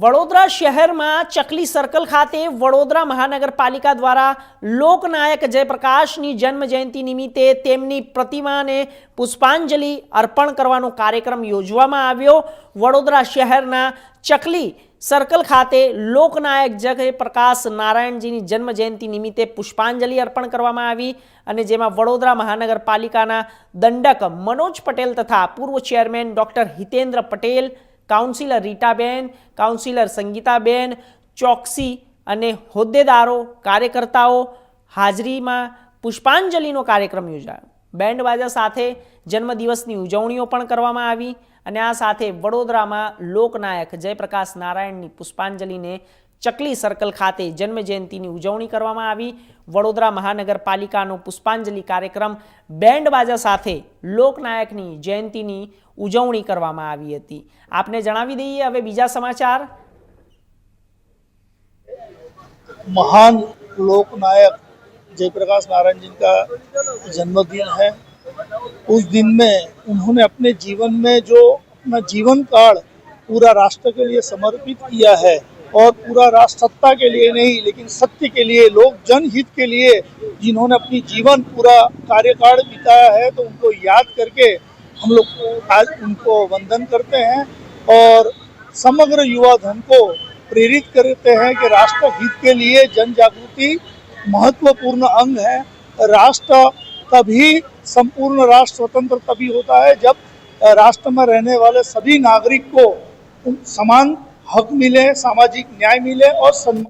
વડોદરા શહેરમાં ચકલી સર્કલ ખાતે વડોદરા મહાનગરપાલિકા દ્વારા લોકનાયક જયપ્રકાશની જન્મજયંતિ નિમિત્તે તેમની પ્રતિમાને પુષ્પાંજલિ અર્પણ કરવાનો કાર્યક્રમ યોજવામાં આવ્યો વડોદરા શહેરના ચકલી સર્કલ ખાતે લોકનાયક જયપ્રકાશ નારાયણજીની જન્મજયંતિ નિમિત્તે પુષ્પાંજલિ અર્પણ કરવામાં આવી અને જેમાં વડોદરા મહાનગરપાલિકાના દંડક મનોજ પટેલ તથા પૂર્વ chairman doctor Hitendra Patel councillor Ritaben councillor Sangitaben Choksi અને હોદ્દેદારો કાર્યકર્તાઓ હાજરીમાં પુષ્પાંજલિનો કાર્યક્રમ યોજાયો બેન્ડ બાજા સાથે જન્મદિવસની ઉજવણીઓ પણ કરવામાં આવી અને આ સાથે વડોદરામાં લોકનાયક જયપ્રકાશ નારાયણની પુષ્પાંજલિને चकली सर्कल ખાતે જન્મદિવસની ઉજવણી કરવામાં આવી વડોદરા મહાનગરપાલિકાનો પુષ્પાંજલિ કાર્યક્રમ બેન્ડવાજા સાથે લોકनायकની जयंतीની ઉજવણી કરવામાં આવી હતી આપને જણાવી દઈએ હવે બીજા સમાચાર મહાન લોકनायक જયપ્રકાશ નારાજન કા જન્મદિવસ છે ਉਸ ਦਿન મેં انہوں نے apne જીવન મેં જો apna જીવનકાળ પૂરા રાષ્ટ્ર કે લિયે સમર્પિત કિયા હૈ और पूरा सत्ता के लिए नहीं लेकिन सत्य के लिए लोक जनहित के लिए जिन्होंने अपनी जीवन पूरा कार्यकाल बिताया है तो उनको याद करके हम लोग आज उनको वंदन करते हैं और समग्र युवा धन को प्रेरित करते हैं कि राष्ट्र हित के लिए जन जागृति महत्वपूर्ण अंग है राष्ट्र तभी संपूर्ण राष्ट्र स्वतंत्र तभी होता है जब राष्ट्र में रहने वाले सभी नागरिक को समान हक मिले सामाजिक न्याय मिले और सम्मान